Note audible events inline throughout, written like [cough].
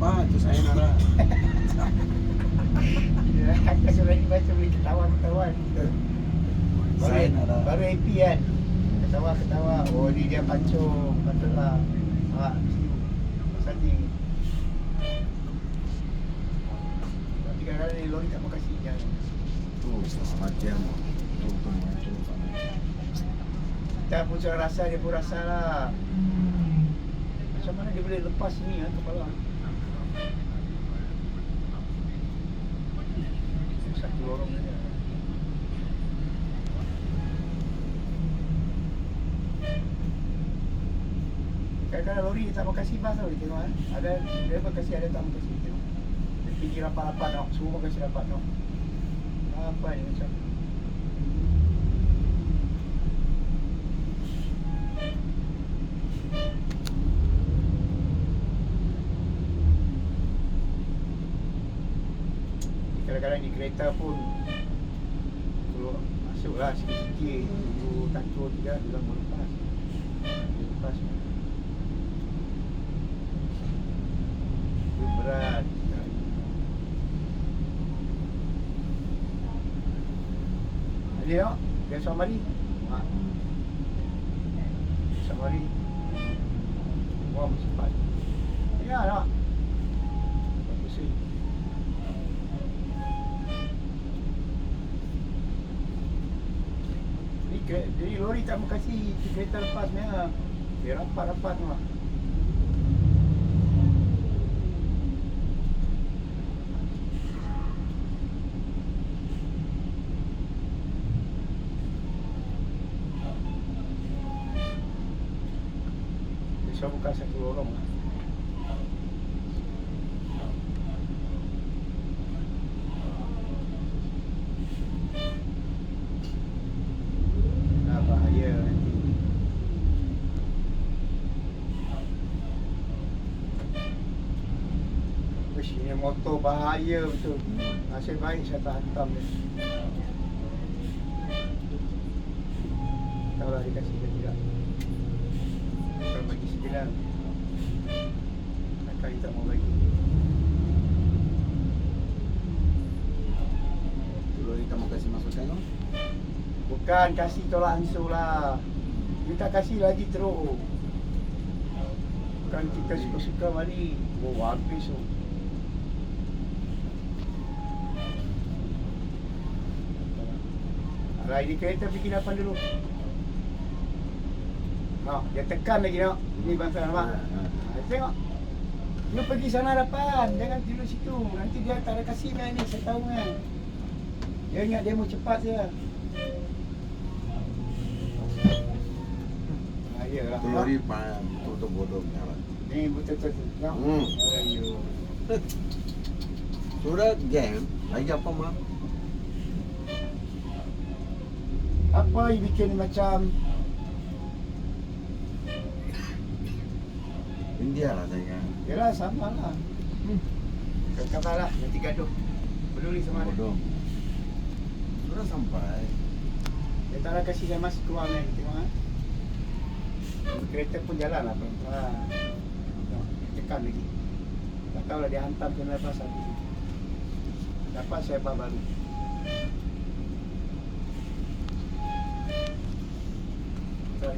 Pak, tu saya nara. Aku sebenarnya baca boleh ketawa-ketawa Baru, nara. baru happy kan? Ketawa-ketawa Oh ni dia pancu Patutlah Awak Pasal ni. Tapi kadang-kadang ni lori tak makan sikit Tu selamat jam Tu tu ni Kita pun rasa dia pun rasa lah. Macam mana dia boleh lepas ni kan kepala? Kadang-kadang lori dia tak mau kasih bas tau dia tengok kan Ada driver kasih ada tak kasih tengok. Dia pergi rapat-rapat tau Semua kasih rapat tau. Apa ni macam? Kadang-kadang di kereta pun Kalau masuklah sikit-sikit Tunggu takut juga Dia mau lepas. Dia lepas Dia berat Suamari ha. Suamari Wah cepat Ya tak? Bagus sih Ni kre- Jadi lori tak mau kasih kereta lepas ni lah. Dia rapat-rapat lah. Nah, bahaya nanti. Uish, ini motor bahaya betul. Nasib baik saya tak hantam dia. Tahu lah dia dia tak mau bagi. Tu lori tak mau kasih masukkan tu. Bukan kasih tolak ansur lah. Kita kasih lagi teruk. Bukan kita suka-suka mari Oh habis tu. Alah ini kereta pergi depan dulu Dia tekan lagi nak Ini bangsa nampak Ha, ha. ha, Tengok You pergi sana depan Jangan tidur situ Nanti dia tak ada kasih main ni Saya tahu kan Dia ingat demo cepat je Bahaya lah Tu lori tu bodoh punya lah. Ni betul-betul Tengok Hmm. Ayo. [laughs] Sudah jam. Lagi apa mah? Apa you bikin macam India lah saya kan. Yalah sama lah hmm. Kata lah Nanti gaduh Peduli sama Bodoh. Sudah sampai. Dia tak nak kasih saya masuk keluar ni Tengok kan Kereta pun jalan lah dia Tekan lagi Tak tahu lah dia hantam ke lepas habis Dapat saya bar baru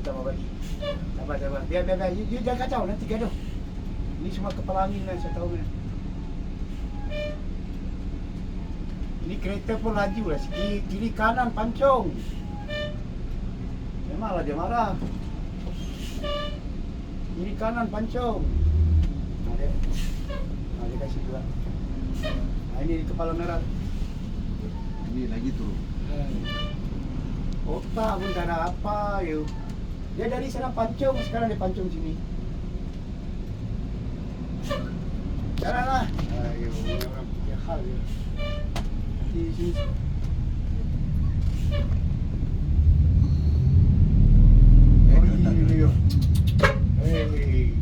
kita mau bagi Sabar, sabar. Biar, biar, biar. You, you jangan kacau Nanti gaduh. Ini semua kepala angin kan Saya tahu kan Ini kereta pun laju lah Kiri, kiri kanan pancung. Memanglah dia marah. Kiri kanan pancung. Nah, dia, nah, kasih dua nah, Ini kepala merah. Ini lagi tu. Otak pun tak ada apa you. Dia dari sana pancung Sekarang dia pancung sini. Jalan lah. Ayo, orang punya hal ya. Di sini. Eh, Hei.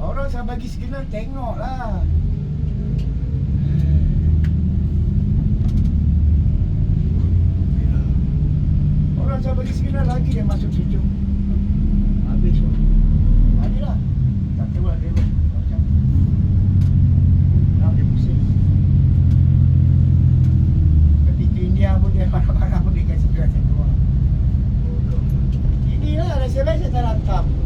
Orang saya bagi signal tengok lah. Orang saya bagi signal lagi dia masuk cucu up.